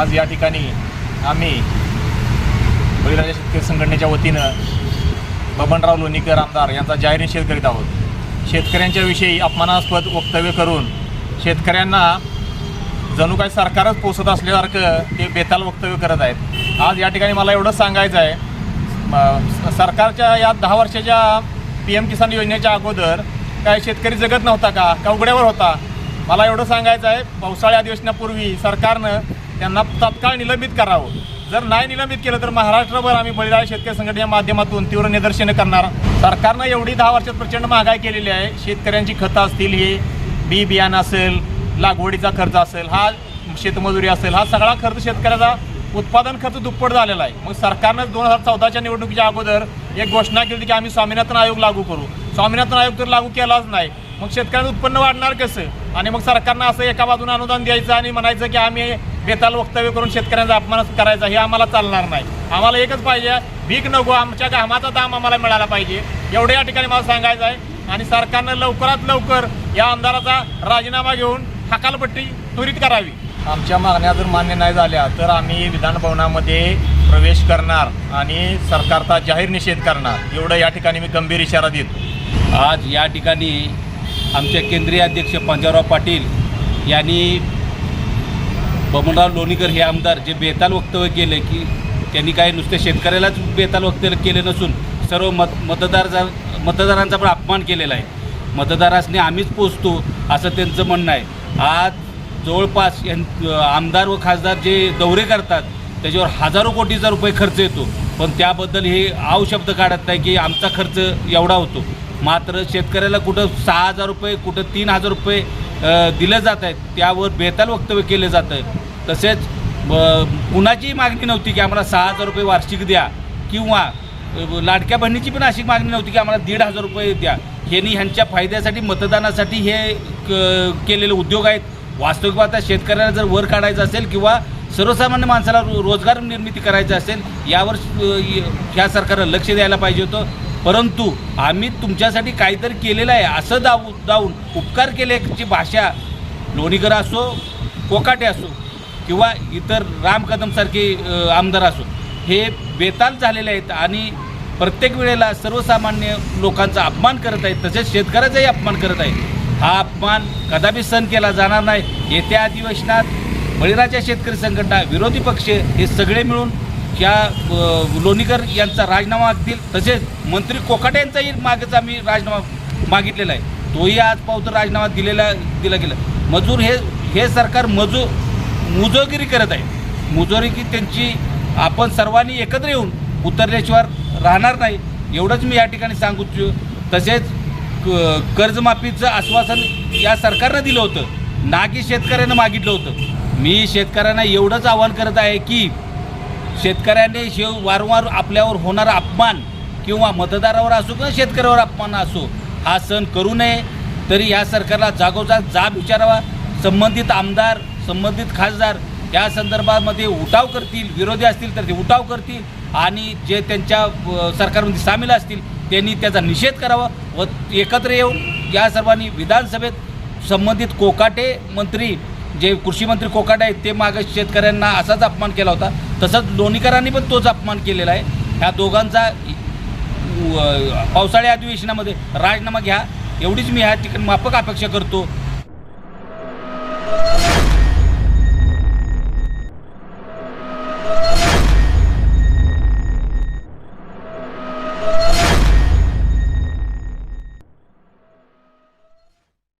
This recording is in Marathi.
आज या ठिकाणी आम्ही बळीराजा शेतकरी संघटनेच्या वतीनं बबनराव लोणीकर आमदार यांचा जाहीर निषेध करीत आहोत. शेतकऱ्यांच्या विषयी अपमानास्पद वक्तव्य करून शेतकऱ्यांना जणू काय सरकारच पोसत असल्यासारखं ते बेताल वक्तव्य करत आहेत. आज या ठिकाणी मला एवढंच सांगायचं आहे सरकारच्या या दहा वर्षाच्या पी एम किसान योजनेच्या अगोदर काय शेतकरी जगत नव्हता का? का उघड्यावर होता? मला एवढं सांगायचं आहे पावसाळी अधिवेशनापूर्वी सरकारनं त्यांना तात्काळ निलंबित करावं. जर नाही निलंबित केलं तर महाराष्ट्रभर आम्ही बळीराजा शेतकरी संघटनेच्या माध्यमातून तीव्र निदर्शनं करणार. सरकारनं एवढी दहा वर्षात प्रचंड महागाई केलेली आहे. शेतकऱ्यांची खतं असतील हे बी बियाणं असेल लागवडीचा खर्च असेल हा शेतमजुरी असेल हा सगळा खर्च शेतकऱ्याचा उत्पादन खर्च दुप्पट झालेला आहे. मग सरकारनं दोन हजार चौदाच्या निवडणुकीच्या अगोदर एक घोषणा केली की आम्ही स्वामीनाथन आयोग लागू करू. स्वामीनाथन आयोग तर लागू केलाच नाही. मग शेतकऱ्यांचं उत्पन्न वाढणार कसं? आणि मग सरकारनं असं एका बाजूने अनुदान द्यायचं आणि म्हणायचं की आम्ही बेताल वक्तव्य करून शेतकऱ्यांचा अपमान करायचा हे आम्हाला चालणार नाही. आम्हाला एकच पाहिजे भीक नको आमच्या घामाचा दाम आम्हाला मिळाला पाहिजे. एवढं या ठिकाणी मला सांगायचं आहे. आणि सरकारनं लवकरात लवकर या आमदाराचा राजीनामा घेऊन हकालपट्टी त्वरित करावी. आमच्या मागण्या जर मान्य नाही झाल्या तर आम्ही विधानभवनामध्ये प्रवेश करणार आणि सरकारचा जाहीर निषेध करणार. एवढं या ठिकाणी मी गंभीर इशारा देतो. आज या ठिकाणी आमचे केंद्रीय अध्यक्ष पंजाबराव पाटील यांनी बबनराव लोणीकर हे आमदार जे बेताल वक्तव्य केले की त्यांनी काही नुसते शेतकऱ्यालाच बेताल वक्तव्य केले नसून सर्व मत मतदार मतदारांचा पण अपमान केलेला आहे. मतदारासने आम्हीच पोचतो असं त्यांचं म्हणणं आहे. आज जवळपास यां आमदार व खासदार जे दौरे करतात त्याच्यावर हजारो कोटीचा रुपये खर्च येतो. पण त्याबद्दल हे आव शब्द काढत नाही की आमचा खर्च एवढा होतो. मात्र शेतकऱ्याला कुठं सहा हजार रुपये कुठं तीन हजार रुपये दिलं दिले जात आहेत त्यावर बेताल वक्तव्य केले जातं तसेच ब- कुणाचीही मागणी नव्हती की आम्हाला सहा हजार रुपये वार्षिक द्या किंवा लाडक्या बहिणीची पण अशी मागणी नव्हती की आम्हाला दीड हजार रुपये द्या. ह्यांनी ह्यांच्या फायद्यासाठी मतदानासाठी हे क- केलेले उद्योग आहेत. वास्तविक पाहता शेतकऱ्याला जर वर काढायचं असेल किंवा सर्वसामान्य माणसाला रो- रोजगार निर्मिती करायची असेल यावर ह्या सरकारनं लक्ष द्यायला पाहिजे होतं. परंतु आम्ही तुमच्यासाठी काहीतरी केलेलं आहे. असं दाव जाऊन उपकार केल्याची भाषा लोणीकर असो कोकाटे असो किंवा इतर राम कदमसारखे आमदार असो हे बेताल झालेले आहेत आणि प्रत्येक वेळेला सर्वसामान्य लोकांचा अपमान करत आहेत तसेच शेतकऱ्याचाही अपमान करत आहेत. हा अपमान कदापि सहन केला जाणार नाही. येत्या अधिवेशनात बळीराजा शेतकरी संघटना विरोधी पक्ष हे सगळे मिळून या लोणीकर यांचा राजीनामा मागतील तसेच मंत्री कोकाटे यांचाही मागेच आम्ही राजीनामा मागितलेला आहे. तोही आज पावतर राजीनामा दिलेला दिला गेला. मजूर हे हे सरकार मजूर मुजोगिरी करत आहे. मुजोरी की त्यांची आपण सर्वांनी एकत्र येऊन उतरल्याशिवाय राहणार नाही एवढंच मी या ठिकाणी सांगू इच्छितो. तसेच क- कर्जमाफीचं आश्वासन या सरकारनं दिलं होतं. ना की शेतकऱ्यानं मागितलं होतं. मी शेतकऱ्यांना एवढंच आवाहन करत आहे की शेतकऱ्याने शेव वारंवार आपल्यावर होणारा अपमान किंवा मतदारावर असो किंवा शेतकऱ्यावर अपमान असो हा सण करू नये. तरी या सरकारला जागोजाग जाब विचारावा. संबंधित आमदार संबंधित खासदार या संदर्भामध्ये उठाव करतील विरोधी असतील तर ते उठाव करतील आणि जे त्यांच्या सरकारमध्ये सामील असतील त्यांनी त्याचा निषेध करावा व एकत्र येऊन या सर्वांनी विधानसभेत संबंधित कोकाटे मंत्री जे कृषी मंत्री कोकाटे आहेत ते मागे शेतकऱ्यांना असाच अपमान केला होता. तसंच लोणीकरांनी पण तोच अपमान केलेला आहे. ह्या दोघांचा पावसाळी अधिवेशनामध्ये राजीनामा घ्या. एवढीच मी ह्या ठिकाणी माफक अपेक्षा करतो.